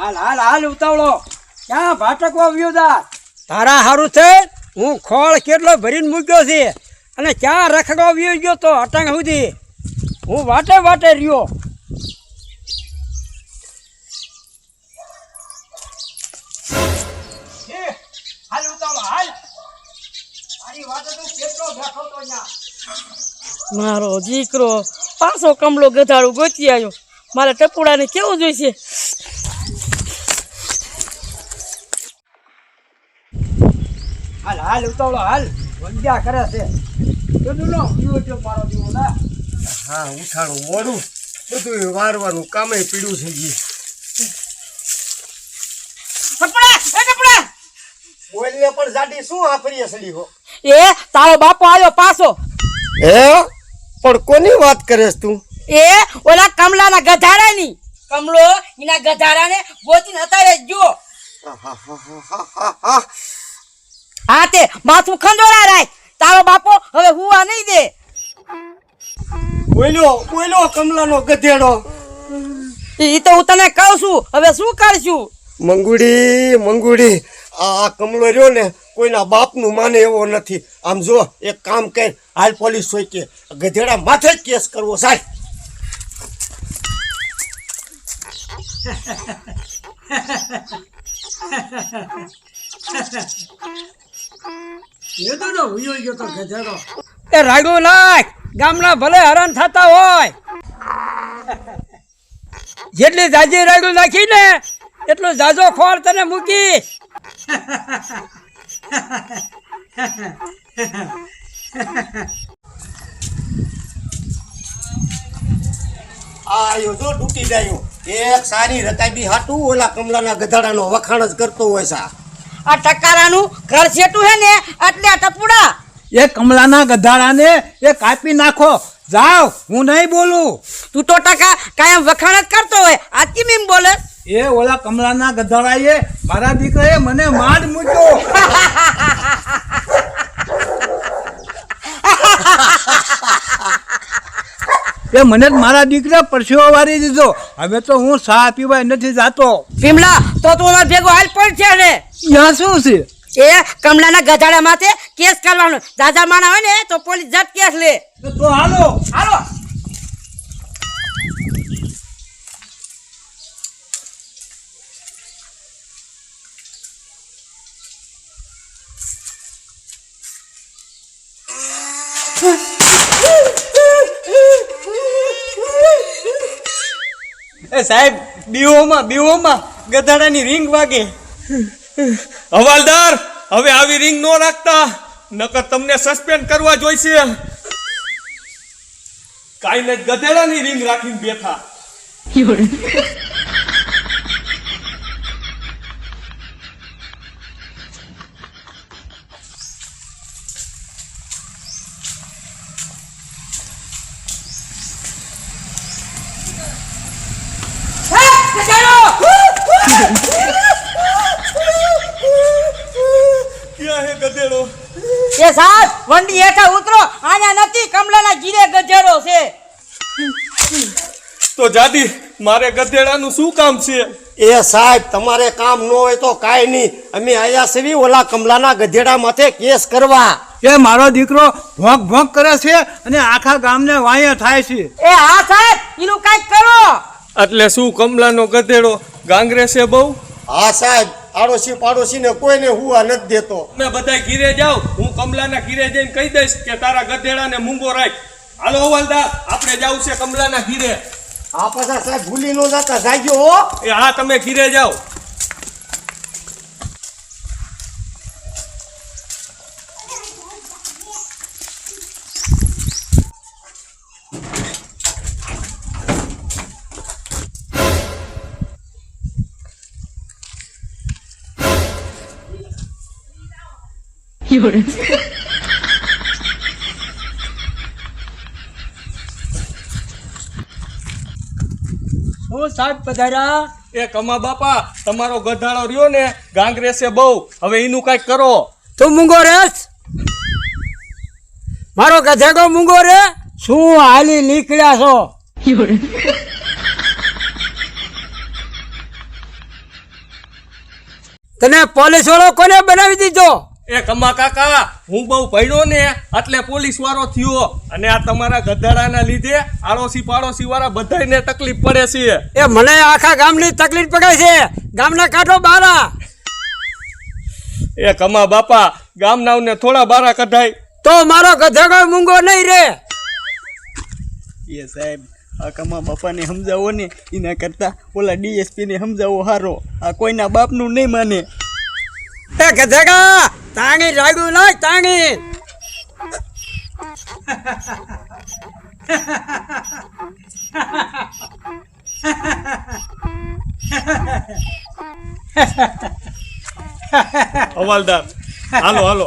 હાલ હાલ હાલ ઉતાવળો. ક્યાં ભાટકવા તા? તારા હારું છે? હું ખોળ કેટલો ભરીને મૂક્યો છે? અને ક્યાં રખડવા વ્યુ ગયો તો અટંગ સુધી? હું વાટે વાટે રહ્યો. હાલ ઉતાવળો હાલ. તું કેટલો મારો દીકરો પાછો કમલો ગધાડું ગોતી આવ્યો. મારા ટપુડાને કેવું જોઈશે? હાલ ઉતાવળો હાલ. વંદ્યા કરે છે. બધું નો પીવો છો મારો દીવો ના હા ઉઠાણું મોડું. બધું વારવાનું કામે પીડ્યું છે જી એ પણ જાડી શું આફરીએ સડી હો? એ તારો બાપો આવ્યો પાછો. હે? પણ કોની વાત કરેસ તું? એ ઓલા કમલાના ગધાડાની કમલો એના ગધાડાને ગોતીને હતારે જો આહાહાહાહાહા. હા. તે માથું ખંજોરા રાય તારો બાપો હવે હુવા નહીં દે બોલ્યો બોલ્યો કમલાનો ગધેડો એ તો હું તને કહું છું હવે શું કરશું મંગુડી મંગુડી આ કમલો રહ્યો ને કોઈના બાપનું માને એવો નથી આમ જો એક કામ કર હાલ પોલીસ હોય કે ગધેડા માથે જ કેસ કરવો સાહેબ એ તો હુયો ગયો તો. ગધેડો એ રાગુ નાખ. ગામના ભલે હેરાન થતા હોય. જેટલી જાજી રાગુ નાખી ને એટલો જાજો ખોર તને મૂકી. આયો જો ડૂટી જાયો. એક સારી રકાબી હાટું ઓલા કમલાના ગધાડાનો વખાણ જ કરતો હોય છે આ. ટકારાનું ઘર છેટું હે ને એટલે આ ટપુડા. એ કમલાના ગધાડાને એ કાપી નાખો. જાઓ હું નહીં બોલું. તું તો ટકા કાયમ વખાણ જ કરતો હોય. આ કેમ એમ બોલે? એ ઓલા કમલાના ગધાડાએ મારા દીકરાએ મને માડ મૂક્યો. એ મને જ મારા દીકરા પરસેવો વારી દીધો. હવે તો હું સા પીવાય નથી જાતો. ભીમલા તો તું અમાર ભેગો હાલ પડશે ને. ત્યાં શું છે? એ કમલાના ગધાડા માથે કેસ કરવાનો. દાદા માના હોય ને તો પોલીસ જટ કેસ લે. તો હાલો. હાલો. એ સાહેબ બીઓમાં બીઓમાં ગધાડાની રિંગ વાગે. હવાલદાર હવે આવી રિંગ નો રાખતા નકર તમને સસ્પેન્ડ કરવા જોઈશે. કાઈને જ ગધેડાની રિંગ રાખીને બેઠા ક્યાં હે ગધેડો એ સાહેબ વંડી હેઠા ઉતરો. આના નથી કમલાના ગીરે ગધેડો છે. તો જાદી મારે ગધેડાનું શું કામ છે? એ સાહેબ તમારે કામ ન હોય તો કાંઈ નહીં. અમે આયા સેવી ઓલા કમલાના ગધેડા માથે કેસ કરવા. એ મારો દીકરો ભોંક ભોંક કરે છે અને આખા ગામને વાયા થાય છે. એ હા સાહેબ એનું કાંઈક કરો. એટલે શું કમલાનો ગધેડો ગાંગરે છે બહુ? હા સાહેબ આડોશી પાડોશીને કોઈને હુવા નથી દેતો. અમે બધા ઘીરે જાઓ. હું કમલાના ઘીરે જઈને કહી દઈશ કે તારા ગધેડાને મૂંગો રાખ. હાલો હવાલદાર આપણે જવું છે કમલાના ઘીરે. આ પાછા સાહેબ ભૂલી ન જતા જાગ્યો હો. એ હા તમે ઘીરે જાઓ. હું સાહેબ પધાર્યા? એ કમા બાપા તમારો ગધાડો રહ્યો ને ગાંગરે બહુ. હવે એનું કાંઈક કરો. તું મૂંગો રેસ મારો ગધેડો મૂંગો રે? શું હાલી નીકળ્યા છો? તને પોલીસ વાળો કોને બનાવી દીધો? એ કમા કાકા હું બહુ પડ્યો ને એટલે પોલીસ વાળો થયો. અને આ તમારા ગધાડાના લીધે આડોશી પાડોશી વાળા બધાને તકલીફ પડે છે. એ મને આખા ગામની તકલીફ પડે છે. ગામના કાંઠો બારા. એ કમા બાપા ગામના થોડા બારા કઢાય. તો મારો ગધેડો મૂંગો નહીં રે. એ સાહેબ આ કમા બાપાને સમજાવો ને એના કરતાં ઓલા ડીએસપીને સમજાવો હારો. આ કોઈના બાપનું નહીં માને. એ ગધેડા તાંગી રાડું નાખ તાણી. હવાલદાર હાલો હાલો.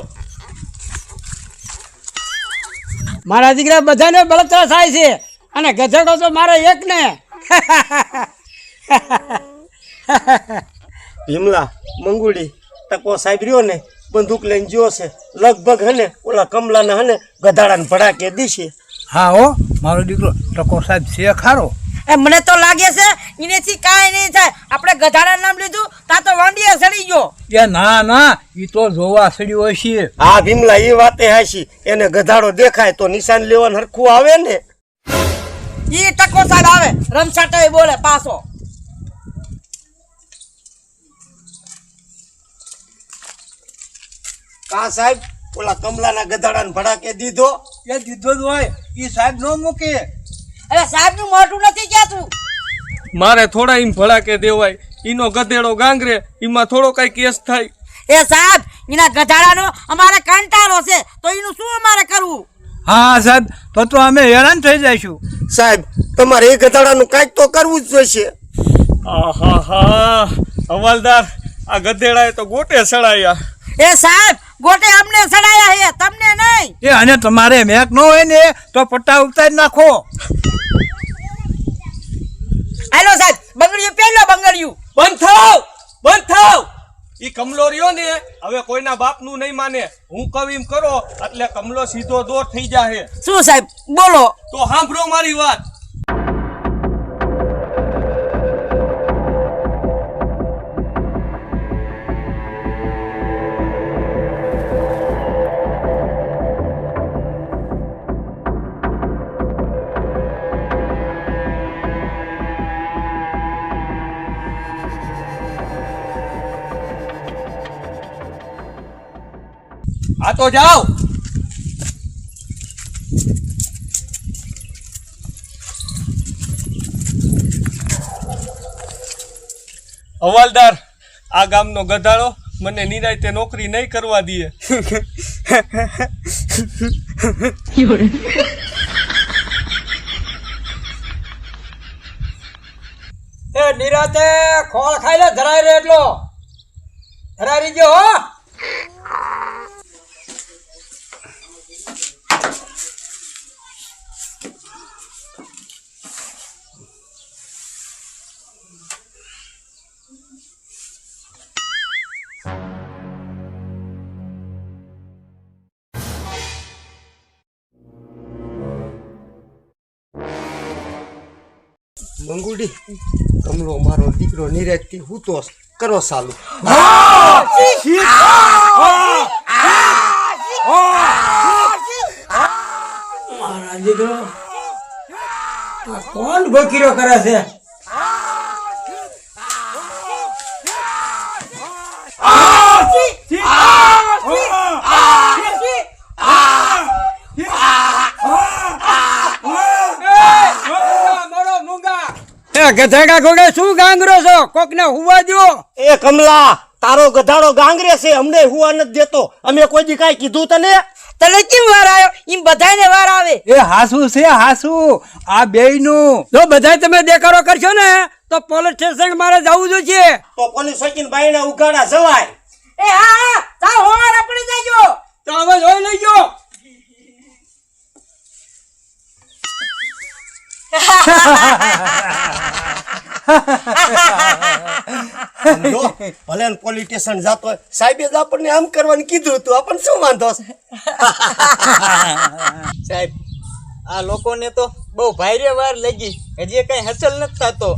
મારા દીકરા બધાને બળતરા થાય છે અને ગધેડો તો મારે એક ને ભીમલા મંગુડી તકો સાહેબ રહ્યો ને? બંદૂક લઈને જ્યો છે. લગભગ હને ઓલા કમલાના હને ગધાડાને ભડાકે દીશે હા હો મારો દીકરો ટકો સાહેબ છે ખારો. એ મને તો લાગે છે એનેથી કાંઈ નહીં થાય. આપણે ગધાડા નામ લીધું તા તો વાંડીએ સડી ગયો. એ ના ના એ તો જોવા સડ્યો છે. હા ભીમલા એ વાતે હાશી એને ગધાડો દેખાય તો નિશાન લેવાનું હરખું આવે ને? ઈ ટકો સાહેબ આવે રમસાટો બોલે પાછો. કા સાહેબ ઓલા કમલાના ગધાડાને ભડાકે દીધો. એ દીધો જ હોય. એ સાહેબ ન મૂકે. અરે સાહેબનું મોટું નથી કહેતું મારે થોડા એમ ભડાકે દેવાય. ઈનો ગધેડો ગાંગરે એમાં થોડો કઈ કેસ થાય. એ સાહેબ એના ગધાડાનો અમારે કંટાળો છે તો એનું શું અમારે કરવું? હા સાહેબ તો તો અમે હેરાન થઈ જઈશું. સાહેબ તમારે એ ગધાડાનું કાંઈક તો કરવું જ જોઈશે. આહા હા હવાલદાર આ ગધેડાએ તો ગોટે સડાયા. એ સાહેબ ગોટે અમને સડાયા હે તમને નહીં. એ અને તમારે મેક ન હોય ને તો પટ્ટા ઉતારી નાખો. હાલો સાહેબ બંગડિયું પેલો બંગડિયું. બંધ થાવ બંધ થાવ. ઈ કમલો રહ્યો ને હવે કોઈના બાપનું નહીં માને. હું કહું એમ કરો એટલે કમલો સીધો દોર થઈ જાહે. શું સાહેબ બોલો. તો સાંભળો મારી વાત. આ તો જાઓ. હવાલદાર, આ ગામનો ગધાડો મને નિરાયતે નોકરી નહીં કરવા દે. એ નિરાતે ખોળ ખાઈ લે ધરાય રે એટલો. ધરારી ગયો, હો. મંગુડી કમલો મારો દીકરો નિરેજથી હું તો કરો સાલું. દીકરો આ કોણ બકીરો કરે છે? ગધેડા ઘોડે શું ગાંગરો છો? કોકને હુવા દ્યો. એ કમલા તારો ગધાડો ગાંગરે છે અમને હુવા નથી દેતો. અમે કોઈ દી કાંઈ કીધું તને? તને કેમ વાર આવ્યો? એમ બધાને વાર આવે. એ હાસુ છે હાસુ. આ બેયનું. જો બધા તમે દેખાડો કરશો ને તો પોલીસ સ્ટેશન મારે જવું જોઈએ તો પોલીસ વકીલ બાઈના ઉગાડા જવાય. એ હા હા. ચાલ હોવાર આપણે જઈજો તો હવે જોઈ લેજો ભલે ને પોલીસ સ્ટેશન જાતો હોય સાહેબે જ આપણને આમ કરવાનું કીધું હતું. આપણને શું વાંધો સાહેબ આ લોકોને તો બહુ ભાઈ વાર લાગી. હજી કઈ હસલ નથી થતો.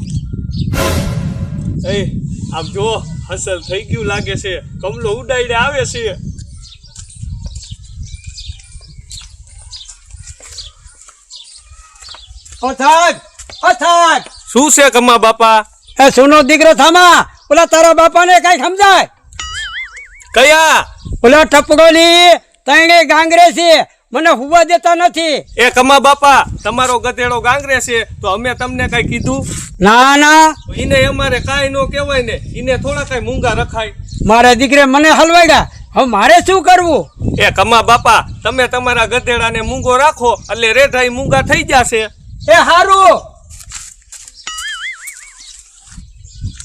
એ આમ જો હસલ થઈ ગયું લાગે છે. કમલો ઉડાઈને આવે છે. ઓ સાહેબ ઓ સાહેબ શું છે કમા બાપા? એ સુનો દીકરો થામા ઓલા તારા બાપાને કઈ સમજાય? કયા? ઓલા ટપકોની તણે ગાંગરે છે મને હુવા દેતા નથી. એ કમા બાપા તમારો ગધેડો ગાંગરે છે તો અમે તમને કઈ કીધું? ના ના. એને અમારે કાઈ નો કહેવાય ને ઈને થોડા કઈ મૂંગા રખાય. મારા દીકરે મને હલવાડ્યા. હવે મારે શું કરવું? એ કમા બાપા તમે તમારા ગધેડાને મૂંગો રાખો એટલે રેઢાઈ મૂંગા થઈ જશે. એ હારું.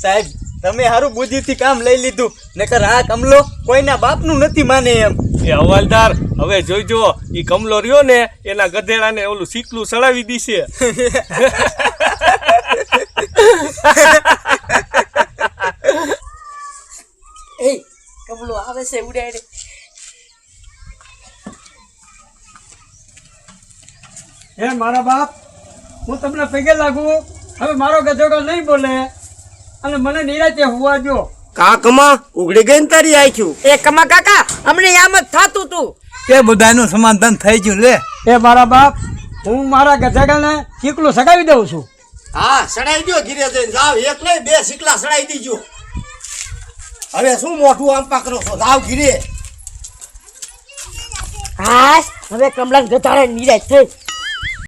સાહેબ તમે સારું બુદ્ધિથી કામ લઈ લીધું નકર આ કમલો કોઈના બાપનું નથી માને એમ. એ હવાલદાર હવે જોઈજો એ કમલો રહ્યો ને એના ગધેડાને ઓલું સીકલું સડાવી દીશે. એ કમલો આવે છે ઉડાડે. હે મારા બાપ હું તમને પગે લાગુ હવે મારો ગધેડો નહીં બોલે. અને મને નિરાતે હોવા જો કાકમાં ઉગડી ગઈ ને તારી આખ્યું એ કમા કાકા અમને આમ જ થતું તું. તે બધાનું સમાધાન થઈ ગયું લે. એ મારા બાપ હું મારા ગધેડાને ચીકલું સગાવી દઉં છું. હા સડાઈ દો ઘીરે જઈને જાવ એક નહીં બે શીકલા સડાઈ દીજો. હવે શું મોઢું આમ પાકરો છો? જાવ ઘીરે. હા હવે કમલા ગધાડે નિરાશ થઈ.